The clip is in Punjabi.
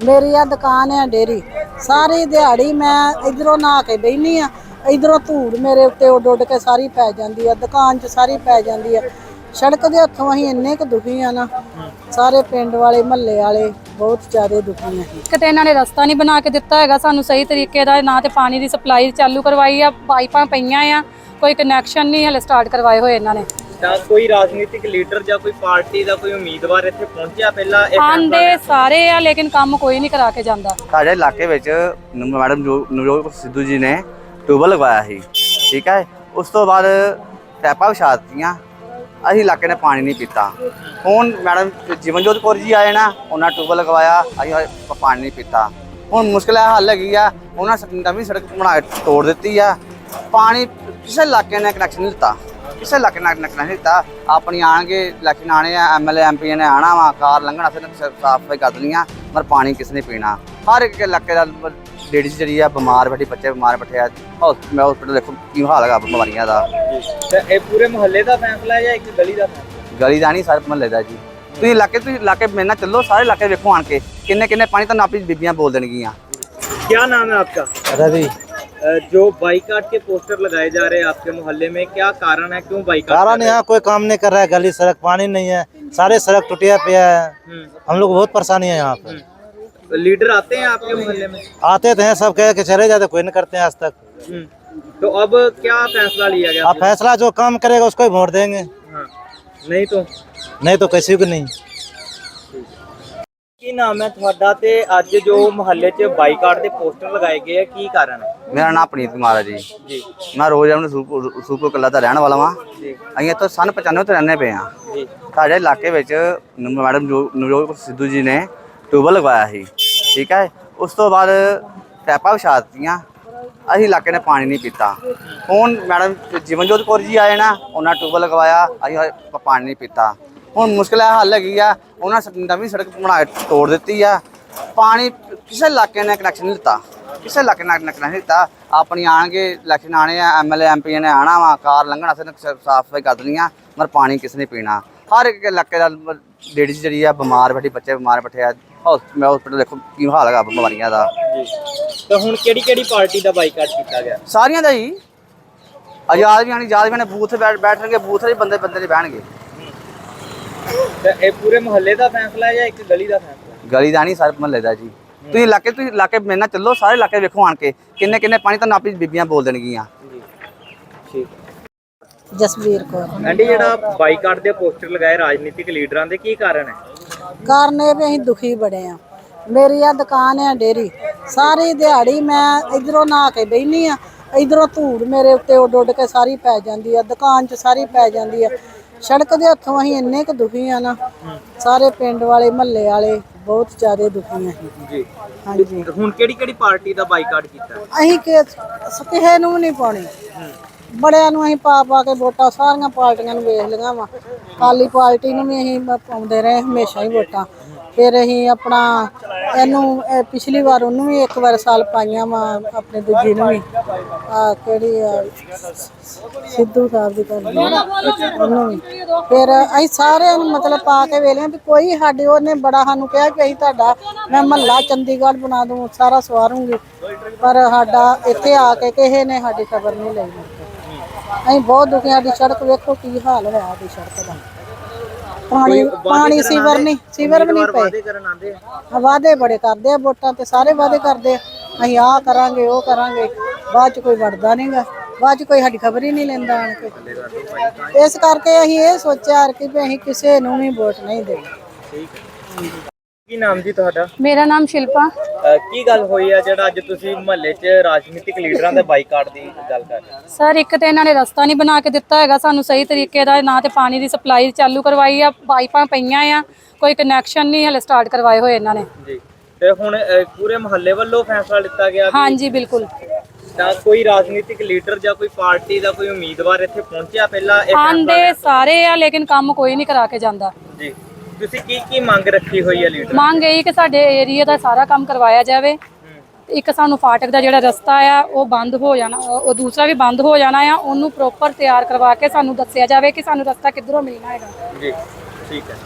ਮੇਰੀ ਆ ਦੁਕਾਨ ਆ ਡੇਰੀ। ਸਾਰੀ ਦਿਹਾੜੀ ਮੈਂ ਇਧਰੋਂ ਨਹਾ ਕੇ ਬੈਣੀ ਆ, ਇਧਰੋਂ ਧੂੜ ਮੇਰੇ ਉੱਤੇ ਉੱਡ ਉੱਡ ਕੇ ਸਾਰੀ ਪੈ ਜਾਂਦੀ ਆ, ਦੁਕਾਨ 'ਚ ਸਾਰੀ ਪੈ ਜਾਂਦੀ ਆ। ਸੜਕ ਦੇ ਹੱਥੋਂ ਅਸੀਂ ਇੰਨੇ ਕੁ ਦੁਖੀ ਆ ਨਾ, ਸਾਰੇ ਪਿੰਡ ਵਾਲੇ, ਮਹੱਲੇ ਵਾਲੇ ਬਹੁਤ ਜ਼ਿਆਦਾ ਦੁਖੀ ਆ। ਕਿਤੇ ਇਹਨਾਂ ਨੇ ਰਸਤਾ ਨਹੀਂ ਬਣਾ ਕੇ ਦਿੱਤਾ ਹੈਗਾ ਸਾਨੂੰ ਸਹੀ ਤਰੀਕੇ ਦਾ, ਨਾ ਤੇ ਪਾਣੀ ਦੀ ਸਪਲਾਈ ਚਾਲੂ ਕਰਵਾਈ ਆ ਪਾਈਪਾਂ ਪਈਆਂ ਆ, ਕੋਈ ਕਨੈਕਸ਼ਨ ਨਹੀਂ ਹਲੇ ਸਟਾਰਟ ਕਰਵਾਏ ਹੋਏ ਇਹਨਾਂ ਨੇ। ਤਾਂ ਕੋਈ ਰਾਜਨੀਤਿਕ ਲੀਡਰ ਜਾਂ ਕੋਈ ਪਾਰਟੀ ਦਾ ਕੋਈ ਉਮੀਦਵਾਰ ਇੱਥੇ ਪਹੁੰਚਿਆ ਪਹਿਲਾਂ ਇਹ ਆਂਦੇ ਸਾਰੇ ਆ ਲੇਕਿਨ ਕੰਮ ਕੋਈ ਨਹੀਂ ਕਰਾ ਕੇ ਜਾਂਦਾ। ਸਾਡੇ ਇਲਾਕੇ ਵਿੱਚ ਨ- ਮੈਡਮ ਜੋ ਨਵਜੋਤ ਸਿੱਧੂ ਜੀ ਨੇ ਟਿਊਬਲ ਲਗਵਾਇਆ ਸੀ ਠੀਕ ਹੈ? ਉਸ ਤੋਂ ਬਾਅਦ ਟੈਪਾਂ ਵਿਛਾ ਦਿੱਤੀਆਂ ਅਸੀਂ ਇਲਾਕੇ ਨੇ ਪਾਣੀ ਨਹੀਂ ਪੀਤਾ। ਹੁਣ ਮੈਡਮ ਜੀਵਨਜੋਤ ਕੌਰ ਜੀ ਆਏ ਨਾ ਉਹਨਾਂ ਟਿਊਬਲ ਲਗਵਾਇਆ ਅਸੀਂ ਹਜੇ ਪ- ਪਾਣੀ ਨਹੀਂ ਪੀਤਾ। ਹੁਣ ਮੁਸ਼ਕਿਲ ਇਹ ਹੱਲ ਹੈਗੀ ਆ ਉਹਨਾਂ ਸ- ਨਵੀਂ ਸੜਕ ਬਣਾ ਕੇ ਤੋੜ ਦਿੱਤੀ ਆ। ਪਾਣੀ ਕਿਸੇ ਇਲਾਕੇ ਨੇ ਕਨੈਕਸ਼ਨ ਨਹੀਂ ਦਿੱਤਾ। ਕਿਸੇ ਇਲਾਕੇ ਨਾਲ ਨਕਣਾ ਨਹੀਂ ਦਿੱਤਾ ਆਪਣੀ ਆਣਗੇ ਇਲੈਕਸ਼ਨ ਆਣੇ ਆ ਐਮਐਲਏ ਐਮਪੀ ਨੇ ਆਣਾ ਵਾ ਕਾਰ ਲੰਘਣਾ ਫਿਰ ਸਾਫ ਸਫਾਈ ਕਰ ਦਲੀਆਂ ਪਰ ਪਾਣੀ ਕਿਸ ਨੇ ਪੀਣਾ ਹਰ ਇੱਕ ਇਲਾਕੇ ਦਾ ਲੇਡੀਜ਼ ਜਿਹੜੀ ਆ ਬਿਮਾਰ ਬੈਠੀ ਬੱਚੇ ਬਿਮਾਰ ਬੈਠੇ ਆ ਹਸਪੀਟਲ ਦੇਖੋ ਕੀ ਹਾਲ ਹੈਗਾ ਬਿਮਾਰੀਆਂ ਦਾ ਤੇ ਇਹ ਪੂਰੇ ਮੁਹੱਲੇ ਦਾ ਫੈਸਲਾ ਹੈ ਜਾਂ ਇੱਕ ਗਲੀ ਦਾ ਫੈਸਲਾ ਗਲੀ ਦਾ ਨਹੀਂ ਸਾਰੇ ਮੁਹੱਲੇ ਦਾ ਜੀ ਤੁਸੀਂ ਇਲਾਕੇ ਤੁਸੀਂ ਇਲਾਕੇ ਮੇਰੇ ਨਾਲ ਚੱਲੋ ਸਾਰੇ ਇਲਾਕੇ ਵੇਖੋ ਆਣ ਕੇ ਕਿੰਨੇ ਕਿੰਨੇ ਪਾਣੀ ਤਾਂ ਆਪੀ ਬੀਬੀਆਂ ਬੋਲ ਦੇਣਗੀਆਂ ਕੀ ਨਾਮ ਹੈ ਆਪਕਾ ਰਵੀ जो बाइकाट के पोस्टर लगाए जा रहे हैं आपके मोहल्ले में क्या कारण है क्यों बाइकाट कारण यहाँ कोई काम नहीं कर रहा है गली सड़क पानी नहीं है सारे सड़क टूटिया पिया है। हम लोग बहुत परेशानी है यहाँ पे। लीडर आते हैं आपके मोहल्ले में? आते तो हैं सब कह के चले जाते कोई नहीं करते हैं आज तक। हम्म, तो अब क्या फैसला लिया गया? आप फैसला जो काम करेगा उसको ही वोट देंगे। हाँ। नहीं तो? नहीं तो किसी को नहीं। ਕੀ ਨਾਮ ਹੈ ਤੁਹਾਡਾ ਤੇ ਅੱਜ ਜੋ ਮੁਹੱਲੇ 'ਚ ਬਾਈਕਾਟ ਦੇ ਪੋਸਟਰ ਲਗਾਏ ਗਏ ਆ ਕੀ ਕਾਰਨ ਹੈ? ਮੇਰਾ ਨਾਮ ਪ੍ਰੀਤ ਕੁਮਾਰ ਹੈ ਜੀ। ਜੀ। ਮੈਂ ਰੋਜ਼ ਆਪਣੇ ਸੂਪੁਰ ਕੱਲਾ ਦਾ ਰਹਿਣ ਵਾਲਾ ਵਾਂ। ਜੀ। ਅਸੀਂ ਇੱਥੋਂ ਸਨ 95 ਤੋਂ ਰਹਿੰਦੇ ਪਏ ਆ ਜੀ। ਸਾਡੇ ਇਲਾਕੇ ਵਿੱਚ ਨ- ਮੈਡਮ ਜੋ ਨਵਜੋਤ ਸਿੱਧੂ ਜੀ ਨੇ ਟਿਊਬਲ ਲਗਵਾਇਆ ਸੀ। ਠੀਕ ਹੈ? ਉਸ ਤੋਂ ਬਾਅਦ ਟੈਪਾਂ ਵਿਛਾ ਦਿੱਤੀਆਂ। ਅਸੀਂ ਇਲਾਕੇ ਨੇ ਪਾਣੀ ਨਹੀਂ ਪੀਤਾ। ਹੁਣ ਮੈਡਮ ਜੀਵਨਜੋਤ ਕੌਰ ਜੀ ਆਏ ਨਾ ਉਹਨਾਂ ਟਿਊਬਲ ਲਗਵਾਇਆ। ਅਸੀਂ ਹਜੇ ਪ- ਪਾਣੀ ਨਹੀਂ ਪੀਤਾ। ਹੁਣ ਮੁਸ਼ਕਿਲ ਇਹ ਹੱਲ ਹੈਗੀ ਆ ਉਹਨਾਂ ਨਵੀਂ ਸੜਕ ਬਣਾ ਕੇ ਤੋੜ ਦਿੱਤੀ ਆ। ਪਾਣੀ ਕਿਸੇ ਇਲਾਕੇ ਨੇ ਕਨੈਕਸ਼ਨ ਨਹੀਂ ਦਿੱਤਾ ਕਿਸੇ ਇਲਾਕੇ ਨਾਲ ਕਨੈਕਸ਼ਨ ਨਹੀਂ ਦਿੱਤਾ ਆਪਣੀ ਆਣਗੇ ਇਲੈਕਸ਼ਨ ਆਣੇ ਆ ਐਮਐਲਏ ਐਮਪੀ ਨੇ ਆਣਾ ਵਾ ਕਾਰ ਲੰਘਣਾ ਫਿਰ ਸਾਫ਼ ਸਫ਼ਾਈ ਕਰ ਦੇਣੀਆਂ ਪਰ ਪਾਣੀ ਕਿਸ ਨੇ ਪੀਣਾ। ਹਰ ਇੱਕ ਇਲਾਕੇ ਦਾ ਲੇਡੀਜ਼ ਜਿਹੜੀ ਆ ਬਿਮਾਰ ਬੈਠੀ ਬੱਚੇ ਬਿਮਾਰ ਬੈਠੇ ਆ। ਮੈਂ ਹਸਪੀਟਲ ਦੇਖੋ ਕੀ ਹਾਲ ਹੈਗਾ ਬਿਮਾਰੀਆਂ ਦਾ। ਜੀ। ਤਾਂ ਹੁਣ ਕਿਹੜੀ ਕਿਹੜੀ ਪਾਰਟੀ ਦਾ ਬਾਈਕਾਟ ਕੀਤਾ ਗਿਆ? ਸਾਰੀਆਂ ਦਾ ਹੀ। ਆਜ਼ਾਦ ਵੀ ਆਣੀ ਆਜ਼ਾਦ ਵੀ ਨੇ ਬੂਥ ਬੈਠਣਗੇ ਬੂਥ ਤੇ ਬੰਦੇ ਬੰਦੇ ਨਹੀਂ ਬਹਿਣਗੇ। ਤਾਂ ਇਹ ਪੂਰੇ ਮੁਹੱਲੇ ਦਾ ਫੈਸਲਾ ਹੈ ਜਾਂ ਇੱਕ ਗਲੀ ਦਾ ਫੈਸਲਾ ਗਲੀ ਦਾ ਨਹੀਂ ਸਾਰੇ ਮਹੱਲੇ ਦਾ ਜੀ। ਤੁਸੀਂ ਇਲਾਕੇ ਤੁਸੀਂ ਇਲਾਕੇ ਮੇਰੇ ਨਾਲ ਚੱਲੋ ਸਾਰੇ ਇਲਾਕੇ ਵੇਖੋ ਆਣ ਕੇ ਕਿੰਨੇ ਕਿੰਨੇ ਪਾਣੀ ਤਾਂ ਨਾਪੀ ਬੀਬੀਆਂ ਬੋਲ ਦੇਣਗੀਆਂ। ਜੀ ਠੀਕ। ਜਸਵੀਰ ਕੌਰ। ਆਂਟੀ ਜਿਹੜਾ ਬਾਈਕਾਟ ਦੇ ਪੋਸਟਰ ਲਗਾਏ ਰਾਜਨੀਤਿਕ ਲੀਡਰਾਂ ਦੇ ਕੀ ਕਾਰਨ ਹੈ? ਕਾਰਨ ਇਹ ਵੀ ਅਸੀਂ ਦੁਖੀ ਬੜੇ ਆ। ਮੇਰੀ ਆ ਦੁਕਾਨ ਆ ਡੇਰੀ। ਸਾਰੀ ਦਿਹਾੜੀ ਮੈਂ ਇਧਰੋਂ ਨਹਾ ਕੇ ਬੈਣੀ ਆ। ਇਧਰੋਂ ਧੂੜ ਮੇਰੇ ਉੱਤੇ ਉੱਡ ਉੱਡ ਕੇ ਸਾਰੀ ਪੈ ਜਾਂਦੀ ਆ ਦੁਕਾਨ 'ਚ ਸਾਰੀ ਪੈ ਜਾਂਦੀ ਆ। ਸੜਕ ਦੇ ਹੱਥੋਂ ਅਸੀਂ ਇੰਨੇ ਕੁ ਦੁਖੀ ਆ ਨਾ ਸਾਰੇ ਪਿੰਡ ਵਾਲੇ ਮਹੱਲੇ ਵਾਲੇ ਬਹੁਤ ਜ਼ਿਆਦਾ ਦੁਖੀ ਆ। ਅਸੀਂ ਜੀ। ਹਾਂਜੀ। ਹੁਣ ਕਿਹੜੀ ਕਿਹੜੀ ਪਾਰਟੀ ਦਾ ਬਾਈਕਾਟ ਕੀਤਾ? ਹੈ? ਅਸੀਂ ਕਿ ਕਿਸੇ ਨੂੰ ਵੀ ਨਹੀਂ ਪਾਉਣੀ। ਬੜਿਆਂ ਨੂੰ ਅਸੀਂ ਪਾ ਪਾ ਕੇ ਵੋਟਾਂ ਸਾਰੀਆਂ ਪਾਰਟੀਆਂ ਨੂੰ ਵੇਖ ਲਈਆਂ ਵਾ। ਕਾਲੀ ਪਾਰਟੀ ਨੂੰ ਵੀ ਅਸੀਂ ਬ- ਪਾਉਂਦੇ ਰਹੇ ਹਮੇਸ਼ਾ ਹੀ ਵੋਟਾਂ। ਫਿਰ ਅਸੀਂ ਆਪਣਾ ਇਹਨੂੰ, ਇਹ ਪਿਛਲੀ ਵਾਰ ਉਹਨੂੰ ਵੀ ਇੱਕ ਵਾਰ ਸਾਲ ਪਾਈਆਂ ਵਾ ਆਪਣੇ ਦੂਜੀ ਨੂੰ ਵੀ। ਆ ਕਿਹੜੀ ਆ? ਸਿੱਧੂ ਸਾਹਿਬ ਦੀ ਕਰਦੀ ਉਹਨੂੰ ਵੀ। ਫਿਰ ਅਸੀਂ ਸਾਰਿਆਂ ਨੂੰ ਮਤਲਬ ਪਾ ਕੇ ਵੇਲੇ ਵੀ ਕੋਈ ਸਾਡੇ, ਉਹਨੇ ਬੜਾ ਸਾਨੂੰ ਕਿਹਾ ਕਿ ਅਸੀਂ ਤੁਹਾਡਾ, ਮੈਂ ਮਹੱਲਾ ਚੰਡੀਗੜ੍ਹ ਬਣਾ ਦੂੰ, ਸਾਰਾ ਸਵਾਰੂੰਗੀ। ਪਰ ਸਾਡਾ ਇੱਥੇ ਆ ਕੇ ਕਿਸੇ ਨੇ ਸਾਡੀ ਖਬਰ ਨਹੀਂ ਲਈ। ਅਸੀਂ ਬਹੁਤ ਦੁਖੀ ਸਾਡੀ ਸੜਕ ਵੇਖੋ ਕੀ ਹਾਲ ਹੋਇਆ ਸਾਡੀ ਸੜਕ ਦਾ। ਪਾਣੀ ਪਾਣੀ ਸੀਵਰ ਨਹੀਂ ਸੀਵਰ ਵੀ ਨਹੀਂ ਪਏ। ਕਰਨ ਆਂਦੇ ਆ? ਵਾਅਦੇ ਬੜੇ ਕਰਦੇ ਆ ਵੋਟਾਂ ਤੇ ਸਾਰੇ ਵਾਅਦੇ ਕਰਦੇ ਆ। ਅਸੀਂ ਆਹ ਕਰਾਂਗੇ ਉਹ ਕਰਾਂਗੇ ਬਾਅਦ ਚ ਕੋਈ ਵੜਦਾ ਨਹੀਂਗਾ ਬਾਅਦ ਚ ਕੋਈ ਸਾਡੀ ਖਬਰ ਹੀ ਨਹੀਂ ਲੈਂਦਾ ਆਣ ਕੇ। ਇਸ ਕਰਕੇ ਅਸੀਂ ਇਹ ਸੋਚਿਆ ਕਿ ਵੀ ਅਸੀਂ ਕਿਸੇ ਨੂੰ ਵੀ ਵੋਟ ਨਹੀਂ ਦੇਣੀ। ਕੀ ਨਾਮ ਜੀ ਤੁਹਾਡਾ? ਮੇਰਾ ਨਾਮ ਸ਼ਿਲਪਾ। ਕੀ ਗੱਲ ਹੋਈ ਹੈ ਜਿਹੜਾ ਅੱਜ ਤੁਸੀਂ ਮੁਹੱਲੇ 'ਚ ਰਾਜਨੀਤਿਕ ਲੀਡਰਾਂ ਦੇ ਬਾਈਕਾਟ ਦੀ ਗੱਲ ਕਰ ਰਹੇ ਹੋ? ਸਰ ਇੱਕ ਤੇ ਇਹਨਾਂ ਨੇ ਰਸਤਾ ਨਹੀਂ ਬਣਾ ਕੇ ਦਿੱਤਾ ਹੈਗਾ ਸਾਨੂੰ ਸਹੀ ਤਰੀਕੇ ਦਾ ਨਾ ਤੇ ਪਾਣੀ ਦੀ ਸਪਲਾਈ ਚਾਲੂ ਕਰਵਾਈ ਆ ਪਾਈਪਾਂ ਪਈਆਂ ਆ ਕੋਈ ਕਨੈਕਸ਼ਨ ਨਹੀਂ ਹਲੇ ਸਟਾਰਟ ਕਰਵਾਏ ਹੋਏ ਇਹਨਾਂ ਨੇ। ਜੀ ਤੇ ਹੁਣ ਪੂਰੇ ਮੁਹੱਲੇ ਵੱਲੋਂ ਫੈਸਲਾ ਲਿੱਤਾ ਗਿਆ ਕਿ ਹਾਂਜੀ ਬਿਲਕੁਲ। ਤਾਂ ਕੋਈ ਰਾਜਨੀਤਿਕ ਲੀਡਰ ਜਾਂ ਕੋਈ ਪਾਰਟੀ ਦਾ ਕੋਈ ਉਮੀਦਵਾਰ ਇੱਥੇ ਪਹੁੰਚਿਆ ਪਹਿਲਾਂ? ਇਹ ਆਂਦੇ ਸਾਰੇ ਆ ਲੇਕਿਨ ਕੰਮ ਕੋਈ ਨਹੀਂ ਕਰਾ ਕੇ ਜਾਂਦਾ। ਜੀ। ਤੁਸੀਂ ਕੀ ਕੀ ਮੰਗ ਰੱਖੀ ਹੋਈ ਹੈ ਲੀਡਰ ਮੰਗ ਇਹੀ ਕਿ ਸਾਡੇ ਏਰੀਆ ਦਾ ਸਾਰਾ ਕੰਮ ਕਰਵਾਇਆ ਜਾਵੇ। ਇੱਕ ਸਾਨੂੰ ਫਾਟਕ ਦਾ ਜਿਹੜਾ ਰਸਤਾ ਆ ਉਹ ਬੰਦ ਹੋ ਜਾਣਾ ਉਹ ਦੂਸਰਾ ਵੀ ਬੰਦ ਹੋ ਜਾਣਾ ਆ ਉਹਨੂੰ ਪ੍ਰੋਪਰ ਤਿਆਰ ਕਰਵਾ ਕੇ ਸਾਨੂੰ ਦੱਸਿਆ ਜਾਵੇ ਕਿ ਸਾਨੂੰ ਰਸਤਾ ਕਿੱਧਰੋਂ ਮਿਲਣਾ ਹੈਗਾ। ਜੀ ਠੀਕ ਹੈ।